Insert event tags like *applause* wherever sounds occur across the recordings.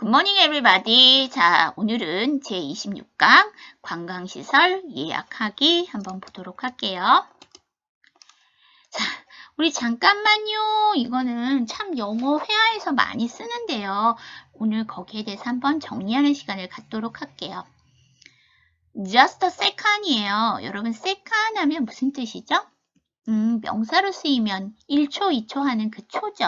굿모닝 에브리바디. 자, 오늘은 제26강 관광시설 예약하기 한번 보도록 할게요. 자, 우리 잠깐만요. 이거는 참 영어 회화에서 많이 쓰는데요. 오늘 거기에 대해서 한번 정리하는 시간을 갖도록 할게요. just a second이에요. 여러분, second 하면 무슨 뜻이죠? 음, 명사로 쓰이면 1초, 2초 하는 그 초죠.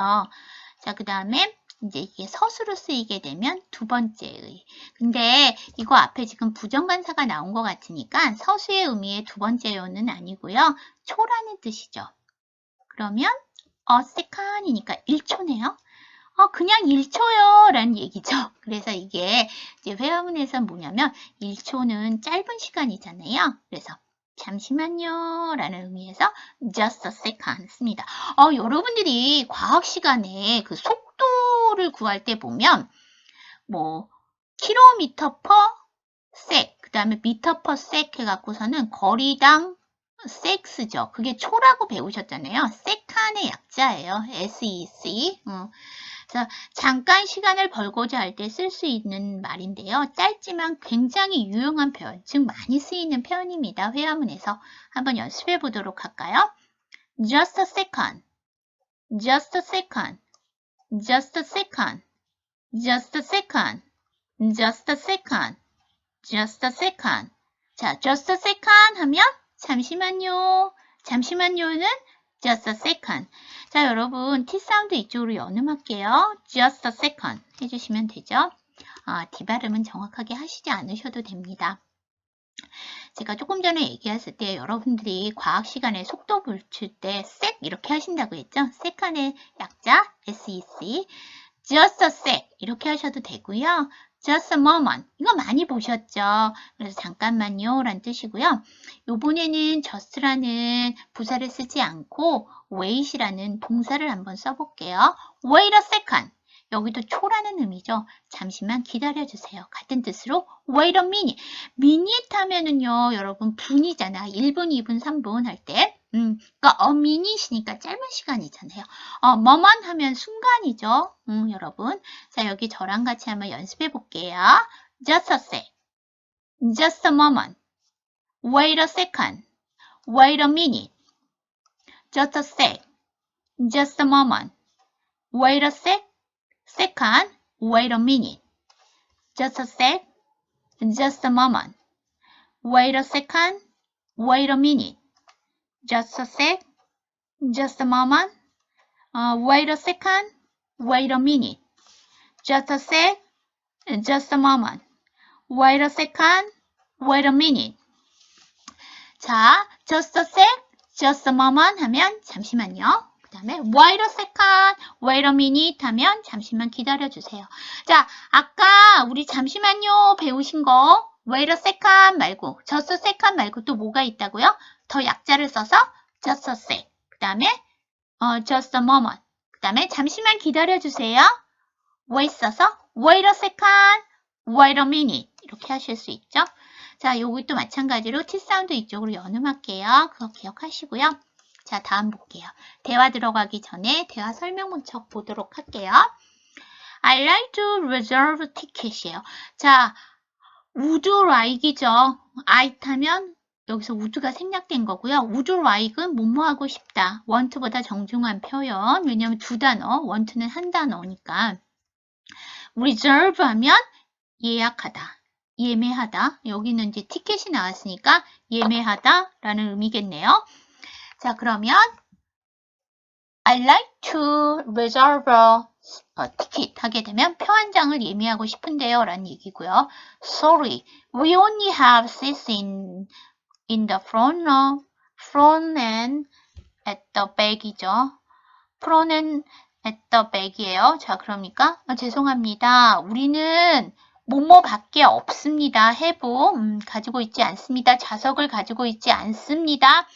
자, 그 다음에 이제 이게 서술로 쓰이게 되면 두 번째의. 근데 이거 앞에 지금 부정관사가 나온 것 같으니까 서수의 의미의 두 번째요는 아니고요. 초라는 뜻이죠. 그러면 어 second이니까 1초네요. 어, 그냥 1초요. 라는 얘기죠. *laughs* 그래서 이게 이제 회화문에서 뭐냐면 1초는 짧은 시간이잖아요. 그래서 잠시만요. 라는 의미에서 just a second 씁니다. 어, 여러분들이 과학 시간에 그 속 도를 구할 때 보면 뭐 킬로미터 퍼 섹, 그 다음에 미터 퍼섹 해갖고서는 거리당 섹스죠. 그게 초라고 배우셨잖아요. 세칸의 약자예요. SEC. 어. 자, 잠깐 시간을 벌고자 할 때 쓸 수 있는 말인데요. 짧지만 굉장히 유용한 표현, 즉 많이 쓰이는 표현입니다. 회화문에서 한번 연습해 보도록 할까요? Just a second. Just a second. Just a second. Just a second. Just a second. Just a second. 자, just a second 하면 잠시만요. 잠시만요는 just a second. 자, 여러분, T 사운드 이쪽으로 연음할게요. just a second 해주시면 되죠. 아, D 발음은 정확하게 하시지 않으셔도 됩니다. 제가 조금 전에 얘기했을 때 여러분들이 과학 시간에 속도 불출 때 sec 이렇게 하신다고 했죠. second의 약자 SEC. just a sec 이렇게 하셔도 되고요. just a moment 이거 많이 보셨죠. 그래서 잠깐만요 라는 뜻이고요. 요번에는 just라는 부사를 쓰지 않고 wait이라는 동사를 한번 써볼게요. wait a second 여기도 초라는 의미죠. 잠시만 기다려주세요. 같은 뜻으로 wait a minute. minute 하면은요, 여러분 분이잖아. 1분, 2분, 3분 할 때. 음, 그러니까 a minute이니까 짧은 시간이잖아요. 어, moment 하면 순간이죠. 음, 여러분. 자, 여기 저랑 같이 한번 연습해 볼게요. Just a sec. Just a moment. Wait a second. Wait a minute. Just a sec. Just a moment. Wait a sec. Second, wait a minute. Just a sec. Just a moment. Wait a second. Wait a minute. Just a sec. Just a moment. Uh, wait a second. Wait a minute. Just a sec. Just a moment. Wait a second. Wait a minute. 자, just a sec. Just a moment 하면 잠시만요. 그 다음에 wait a second, wait a minute 하면 잠시만 기다려주세요. 자, 아까 우리 잠시만요 배우신 거 wait a second 말고 just a second 말고 또 뭐가 있다고요? 더 약자를 써서 just a sec. 그 다음에 어, just a moment. 그 다음에 잠시만 기다려주세요. wait 써서 wait a second, wait a minute 이렇게 하실 수 있죠. 자, 요것도 마찬가지로 T 사운드 이쪽으로 연음할게요. 그거 기억하시고요. 자, 다음 볼게요. 대화 들어가기 전에 대화 설명 문척 보도록 할게요. I like to reserve ticket이에요. 자, would like이죠. I 타면 여기서 would가 생략된 거고요. would like은 뭐뭐 하고 싶다. want보다 정중한 표현. 왜냐하면 두 단어, want는 한 단어니까. reserve 하면 예약하다. 예매하다. 여기는 이제 티켓이 나왔으니까 예매하다라는 의미겠네요. 자, 그러면 I like to reserve a ticket 하게 되면 표 한 장을 예매하고 싶은데요. 라는 얘기고요. Sorry, we only have seats in, in the front, no, front and at the back이죠. front and at the back이에요. 자, 그러니까 아, 죄송합니다. 우리는 뭐뭐 밖에 없습니다. have 음, 가지고 있지 않습니다. 좌석을 가지고 있지 않습니다.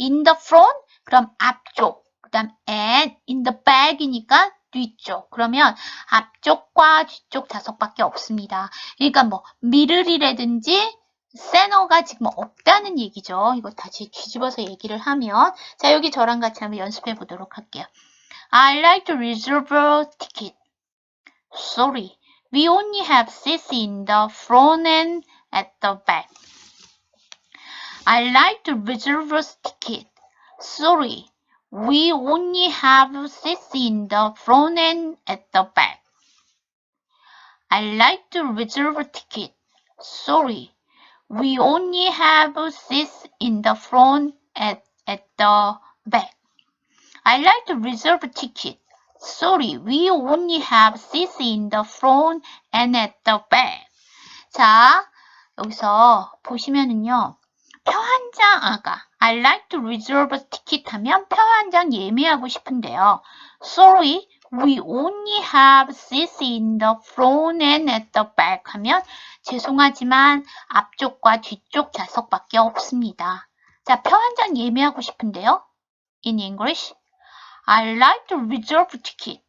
In the front 그럼 앞쪽 그 다음 and in the back이니까 뒤쪽 그러면 앞쪽과 뒤쪽 좌석밖에 없습니다. 그러니까 뭐 미르리라든지 세너가 지금 없다는 얘기죠. 이거 다시 뒤집어서 얘기를 하면 자 여기 저랑 같이 한번 연습해 보도록 할게요. I like to reserve a ticket. Sorry, We only have seats in the front and at the back. I'd like to reserve a ticket. Sorry, we only have seats in the front and at the back. I'd like to reserve a ticket. Sorry, we only have seats in the front and at the back. I'd like to reserve a ticket. Sorry, we only have seats in the front and at the back. 자, 여기서 보시면은요. 표 한 장, 아까 I'd like to reserve a ticket 하면 표 한 장 예매하고 싶은데요. Sorry, we only have seats in the front and at the back 하면 죄송하지만 앞쪽과 뒤쪽 좌석밖에 없습니다. 자, 표 한 장 예매하고 싶은데요. In English, I'd like to reserve ticket.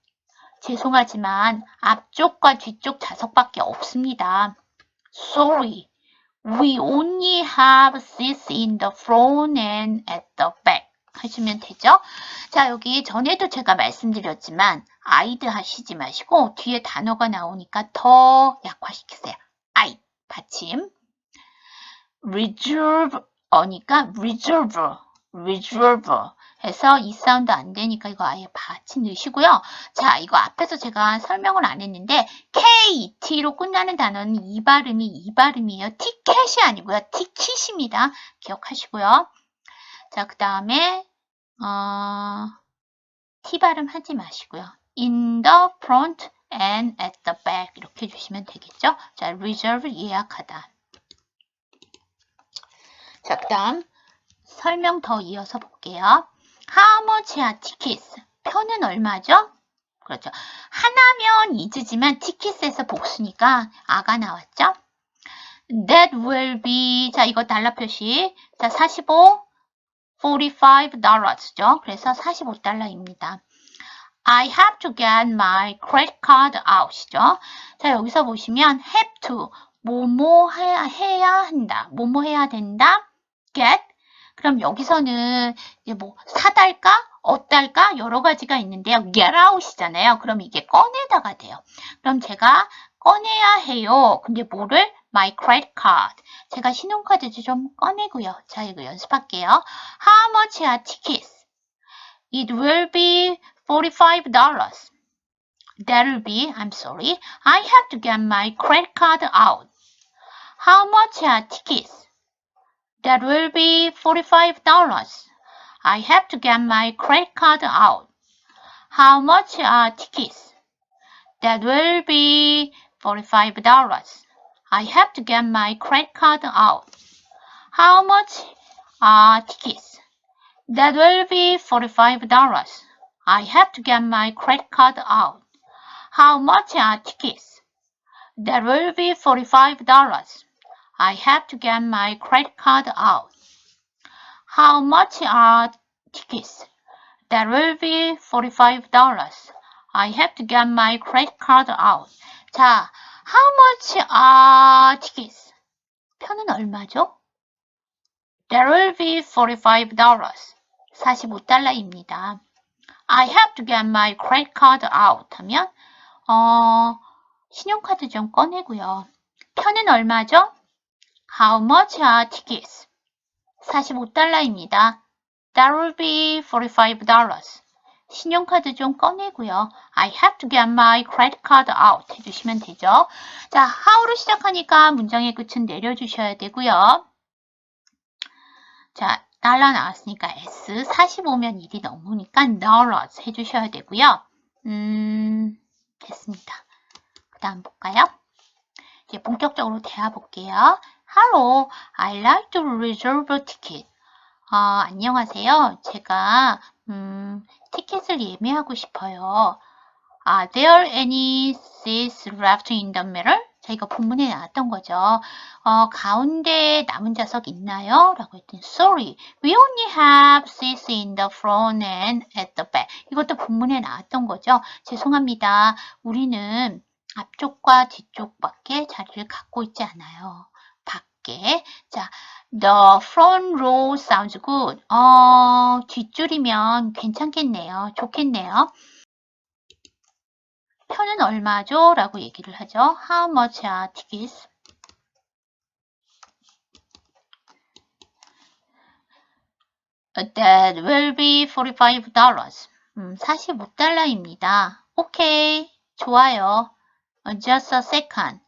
죄송하지만 앞쪽과 뒤쪽 좌석밖에 없습니다. Sorry, we only have seats in the front and at the back. 하시면 되죠? 자, 여기 전에도 제가 말씀드렸지만 I'd 하시지 마시고 뒤에 단어가 나오니까 더 약화시키세요. I 받침 reserve 어니까 reserve reserve 해서 이 사운드 안 되니까 이거 아예 받침 넣으시고요. 자, 이거 앞에서 제가 설명을 안 했는데 KT로 끝나는 단어는 이 발음이 이 발음이에요. 티켓이 아니고요. 티켓입니다. 기억하시고요. 자, 그 다음에 어, T 발음 하지 마시고요. In the front and at the back 이렇게 해주시면 되겠죠. 자, reserve 예약하다. 자, 그 다음 설명 더 이어서 볼게요. How much are tickets? 표는 얼마죠? 그렇죠. 하나면 이즈지만 티켓에서 복수니까 아가 나왔죠? That will be 자 이거 달러 표시 자 45, 45달러죠. 그래서 45달러입니다. I have to get my credit card out이죠. 자 여기서 보시면 have to 뭐뭐 해야, 해야 한다. 뭐뭐 해야 된다. get 그럼 여기서는 이제 뭐 사달까? 어떨까? 여러 가지가 있는데요. get out이잖아요. 그럼 이게 꺼내다가 돼요. 그럼 제가 꺼내야 해요. 근데 뭐를? my credit card. 제가 신용카드 좀 꺼내고요. 자, 이거 연습할게요. How much are tickets? It will be $45. That will be, I'm sorry, I have to get my credit card out. How much are tickets? That will be $45. I have to get my credit card out. How much are tickets? That will be $45. I have to get my credit card out. How much are tickets? That will be $45. I have to get my credit card out. How much are tickets? That will be $45. I have to get my credit card out. How much are tickets? That will be $45. I have to get my credit card out. 자, how much are tickets? 표는 얼마죠? That will be $45. 45달러입니다. I have to get my credit card out 하면 어, 신용카드 좀 꺼내고요. 표는 얼마죠? How much are tickets? 45달러입니다. That will be $45. 신용카드 좀 꺼내고요. I have to get my credit card out 해주시면 되죠. 자, how로 시작하니까 문장의 끝은 내려주셔야 되고요. 자, 달러 나왔으니까 S 45면 1이 넘으니까 dollars 해주셔야 되고요. 음, 됐습니다. 그 다음 볼까요? 이제 본격적으로 대화 볼게요. Hello, I'd like to reserve a ticket. 아, 안녕하세요. 제가 음, 티켓을 예매하고 싶어요. Are there any seats left in the middle? 자, 이거 본문에 나왔던 거죠. 어, 가운데 남은 좌석 있나요? 라고 했더니 Sorry, we only have seats in the front and at the back. 이것도 본문에 나왔던 거죠. 죄송합니다. 우리는 앞쪽과 뒤쪽밖에 자리를 갖고 있지 않아요. 밖에. 자, the front row sounds good. 어, 뒷줄이면 괜찮겠네요. 좋겠네요. 표는 얼마죠? 라고 얘기를 하죠. How much are tickets? That will be $45. 음, 45달러입니다. 오케이. 좋아요. Uh, Just a second.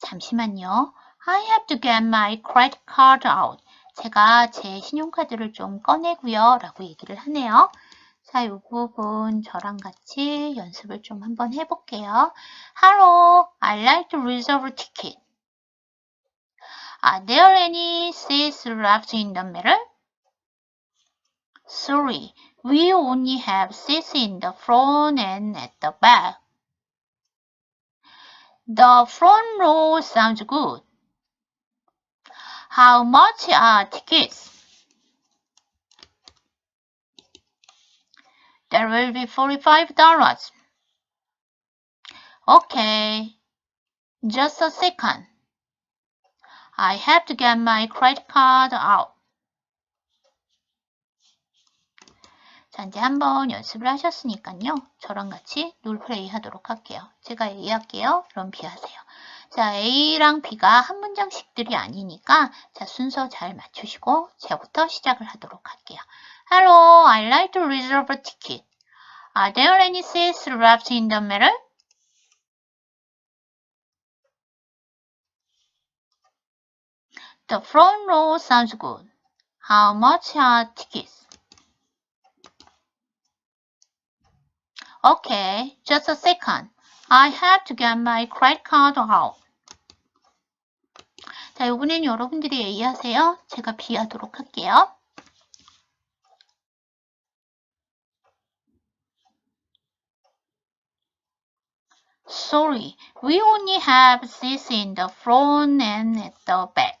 잠시만요. I have to get my credit card out. 제가 제 신용카드를 좀 꺼내고요. 라고 얘기를 하네요. 자, 이 부분 저랑 같이 연습을 좀 한번 해볼게요. Hello, I'd like to reserve a ticket. Are there any seats left in the middle? Sorry, we only have seats in the front and at the back. The front row sounds good. How much are tickets? That will be $45. Okay. Just a second. I have to get my credit card out. 자, 이제 한번 연습을 하셨으니까요. 저랑 같이 롤플레이 하도록 할게요. 제가 A 할게요. 그럼 B 하세요. 자, A랑 B가 한 문장씩들이 아니니까 자, 순서 잘 맞추시고 제부터 시작을 하도록 할게요. Hello, I'd like to reserve a ticket. Are there any seats left in the middle? The front row sounds good. How much are tickets? Okay, just a second. I have to get my credit card out. 자, 이번엔 여러분들이 A 하세요. 제가 B 하도록 할게요. Sorry, we only have seats in the front and at the back.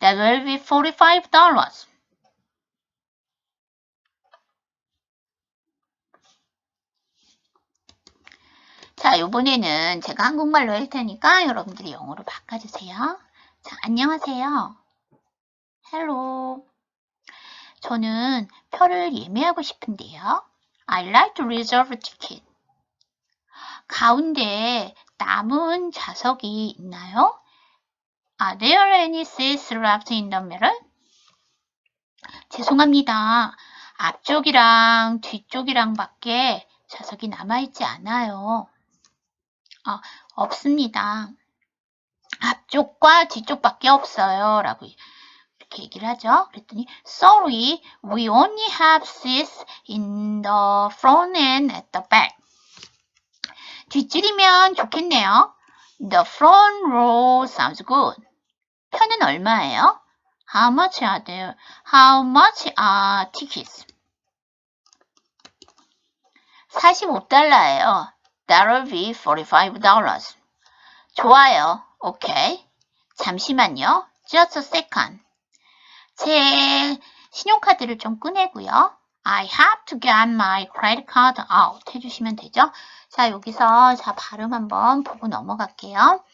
That will be $45. 자, 이번에는 제가 한국말로 할 테니까 여러분들이 영어로 바꿔주세요. 자, 안녕하세요. Hello. 저는 표를 예매하고 싶은데요. I'd like to reserve a ticket. 가운데 남은 좌석이 있나요? Are there any seats left in the middle? 죄송합니다. 앞쪽이랑 뒤쪽이랑 밖에 좌석이 남아있지 않아요. 어, 없습니다. 앞쪽과 뒤쪽밖에 없어요. 라고 이렇게 얘기를 하죠. 그랬더니 Sorry, we only have seats in the front and at the back. 뒷줄이면 좋겠네요. The front row sounds good. 표는 얼마예요? How much are there? How much are tickets? 45달러예요. That'll be $45. 좋아요. 오케이. 잠시만요. Just a second. 제 신용카드를 좀 꺼내고요. I have to get my credit card out 해주시면 되죠. 자, 여기서 자 발음 한번 보고 넘어갈게요.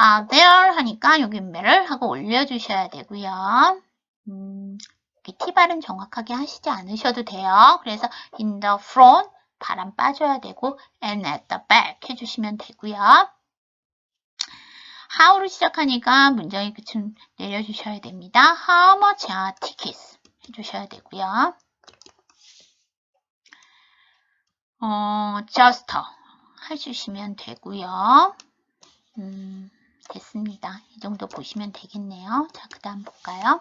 아, there 하니까 여기 매를 하고 올려주셔야 되고요. 음, 여기 T 발음 정확하게 하시지 않으셔도 돼요. 그래서 in the front 바람 빠져야 되고 and at the back 해주시면 되고요. how로 시작하니까 문장의 끝은 내려주셔야 됩니다. How much are tickets? 해주셔야 되고요. 어, just 해주시면 되고요. 음, 됐습니다. 이 정도 보시면 되겠네요. 자, 그 다음 볼까요?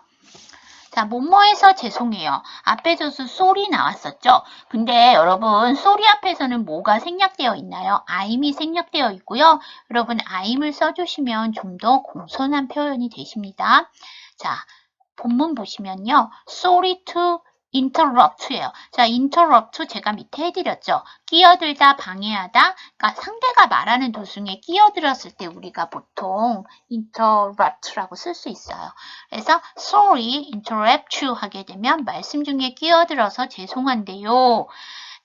자, 뭐뭐해서 죄송해요. 앞에 저수 소리 나왔었죠? 근데 여러분, 소리 앞에서는 뭐가 생략되어 있나요? 아임이 생략되어 있고요. 여러분, 아임을 써주시면 좀 더 공손한 표현이 되십니다. 자, 본문 보시면요. sorry to interrupt예요. 자, interrupt 제가 밑에 해드렸죠. 끼어들다, 방해하다. 그러니까 상대가 말하는 도중에 끼어들었을 때 우리가 보통 interrupt라고 쓸 수 있어요. 그래서 sorry, interrupt you 하게 되면 말씀 중에 끼어들어서 죄송한데요.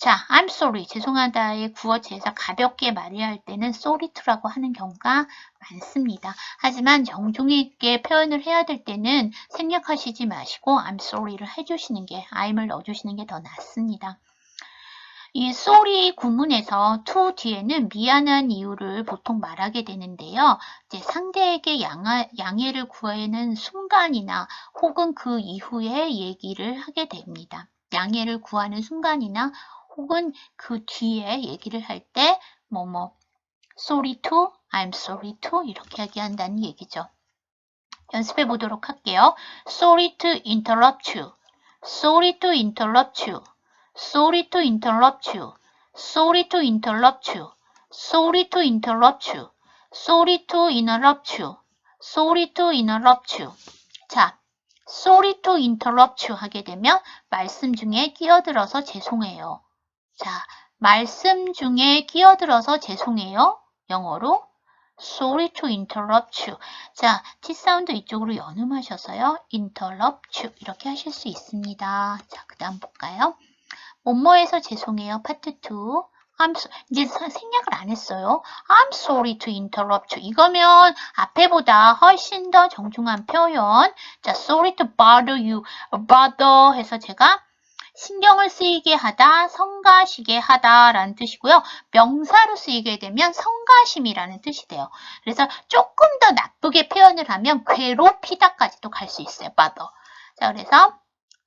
자, I'm sorry. 죄송하다의 구어체에서 가볍게 말해야 할 때는 sorry to라고 하는 경우가 많습니다. 하지만 정중히 있게 표현을 해야 될 때는 생략하시지 마시고 I'm sorry를 해주시는 게, I'm을 넣어주시는 게 더 낫습니다. 이 sorry 구문에서 to 뒤에는 미안한 이유를 보통 말하게 되는데요. 이제 상대에게 양하, 양해를 구하는 순간이나 혹은 그 이후에 얘기를 하게 됩니다. 양해를 구하는 순간이나 혹은 그 뒤에 얘기를 할 때 뭐뭐 sorry to, I'm sorry to 이렇게 얘기한다는 얘기죠. 연습해 보도록 할게요. Sorry to interrupt you. Sorry to interrupt you. Sorry to interrupt you. Sorry to interrupt you. Sorry to interrupt you. Sorry to interrupt you. Sorry to interrupt you. 자, sorry to interrupt you 하게 되면 말씀 중에 끼어들어서 죄송해요. 자, 말씀 중에 끼어들어서 죄송해요. 영어로 sorry to interrupt you. 자, T 사운드 이쪽으로 연음하셔서요. interrupt you 이렇게 하실 수 있습니다. 자, 그 다음 볼까요? 뭐뭐해서 죄송해요. 파트 2. I'm so, 이제 사- 생략을 안 했어요. I'm sorry to interrupt you. 이거면 앞에보다 훨씬 더 정중한 표현. 자, sorry to bother you. bother 해서 제가 신경을 쓰이게 하다, 성가시게 하다라는 뜻이고요. 명사로 쓰이게 되면 성가심이라는 뜻이 돼요. 그래서 조금 더 나쁘게 표현을 하면 괴롭히다까지도 갈 수 있어요. bother. 자, 그래서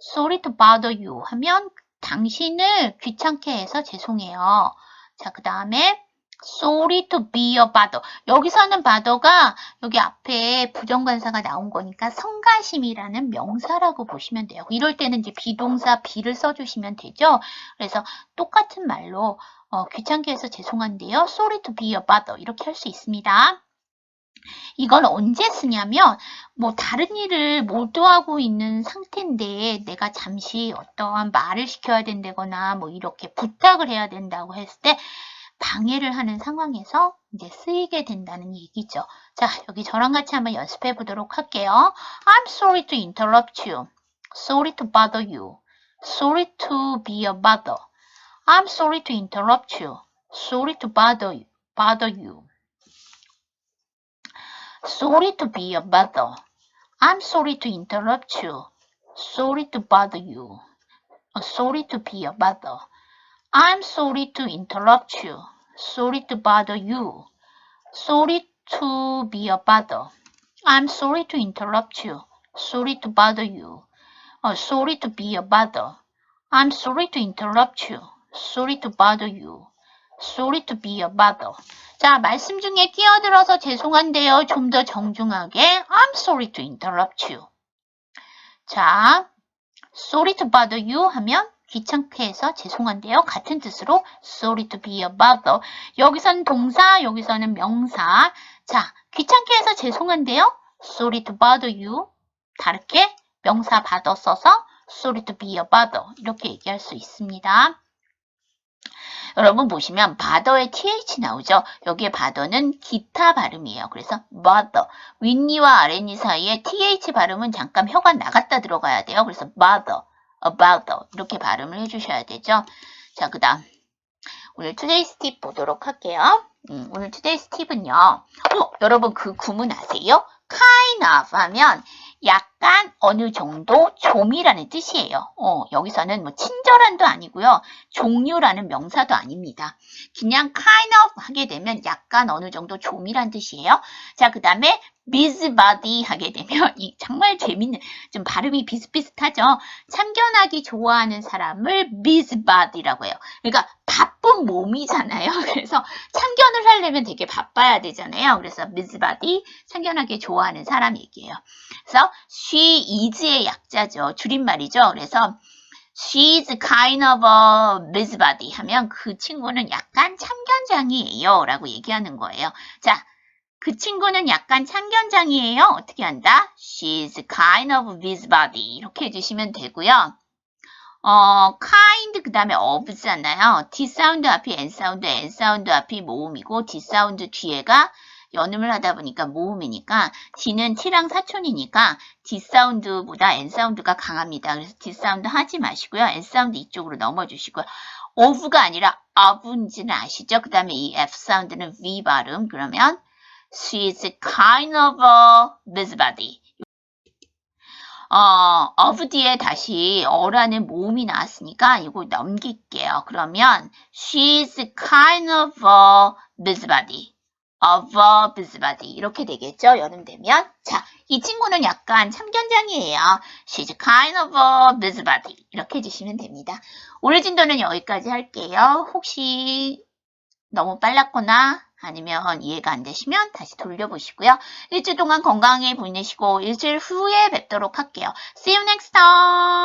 sorry to bother you 하면 당신을 귀찮게 해서 죄송해요. 자, 그 다음에 sorry to be a bother. 여기서는 bothe가 여기 앞에 부정관사가 나온 거니까 성가심이라는 명사라고 보시면 돼요. 이럴 때는 이제 비동사 be를 써주시면 되죠. 그래서 똑같은 말로 어, 귀찮게 해서 죄송한데요. sorry to be a bother 이렇게 할 수 있습니다. 이걸 언제 쓰냐면 뭐 다른 일을 몰두하고 있는 상태인데 내가 잠시 어떠한 말을 시켜야 된다거나 뭐 이렇게 부탁을 해야 된다고 했을 때 방해를 하는 상황에서 이제 쓰이게 된다는 얘기죠. 자, 여기 저랑 같이 한번 연습해 보도록 할게요. I'm sorry to interrupt you. Sorry to bother you. Sorry to be a bother. I'm sorry to interrupt you. Sorry to bother you. Bother you. Sorry to be a bother. I'm sorry to interrupt you. Sorry to bother you. Uh, sorry to be a bother. I'm sorry to interrupt you. Sorry to bother you. Sorry to be a bother. I'm sorry to interrupt you. Sorry to bother you. Uh, sorry to be a bother. I'm sorry to interrupt you. Sorry to bother you. Sorry to be a bother. 자, 말씀 중에 끼어들어서 죄송한데요. 좀 더 정중하게 I'm sorry to interrupt you. 자, sorry to bother you 하면 귀찮게 해서 죄송한데요. 같은 뜻으로 sorry to be a bother. 여기서는 동사, 여기서는 명사. 자, 귀찮게 해서 죄송한데요. sorry to bother you. 다르게 명사 받아 써서 sorry to be a bother. 이렇게 얘기할 수 있습니다. 여러분 보시면 바더에 th 나오죠. 여기에 바더는 기타 발음이에요. 그래서 bother 윗니와 아랫니 사이에 th 발음은 잠깐 혀가 나갔다 들어가야 돼요. 그래서 bother, about 이렇게 발음을 해주셔야 되죠. 자, 그 다음 오늘 today's tip 보도록 할게요. 음, 오늘 today's tip은요. 어, 여러분 그 구문 아세요? kind of 하면 약간 어느 정도 좀이라는 뜻이에요. 어, 여기서는 뭐 친절한도 아니고요. 종류라는 명사도 아닙니다. 그냥 kind of 하게 되면 약간 어느 정도 좀이란 뜻이에요. 자, 그 다음에 busybody 하게 되면 이 정말 재밌는 좀 발음이 비슷비슷하죠. 참견하기 좋아하는 사람을 busybody라고 해요. 그러니까 바쁜 몸이잖아요. *laughs* 그래서 참견을 하려면 되게 바빠야 되잖아요. 그래서 busybody 참견하기 좋아하는 사람 얘기예요. 그래서 she is의 약자죠. 줄임말이죠. 그래서 She's kind of a busybody 하면 그 친구는 약간 참견장이에요. 라고 얘기하는 거예요. 자, 그 친구는 약간 참견장이에요. 어떻게 한다? She's kind of busybody. 이렇게 해주시면 되고요. 어, kind 그 다음에 of잖아요. D 사운드 앞이 N 사운드, N 사운드 앞이 모음이고 D 사운드 뒤에가 연음을 하다 보니까 모음이니까 D는 T랑 사촌이니까 D 사운드보다 N 사운드가 강합니다. 그래서 D 사운드 하지 마시고요. N 사운드 이쪽으로 넘어 주시고요. of가 아니라 of인지는 아시죠? 그 다음에 이 F 사운드는 V 발음. 그러면 she's kind of a busybody. 어, of 뒤에 다시 어라는 모음이 나왔으니까 이거 넘길게요. 그러면 she's kind of a busybody. of a busybody. 이렇게 되겠죠? 여름 되면. 자, 이 친구는 약간 참견장이에요. she's kind of a busybody. 이렇게 해주시면 됩니다. 오늘 진도는 여기까지 할게요. 혹시 너무 빨랐거나 아니면 이해가 안 되시면 다시 돌려보시고요. 일주일 동안 건강히 보내시고 일주일 후에 뵙도록 할게요. See you next time!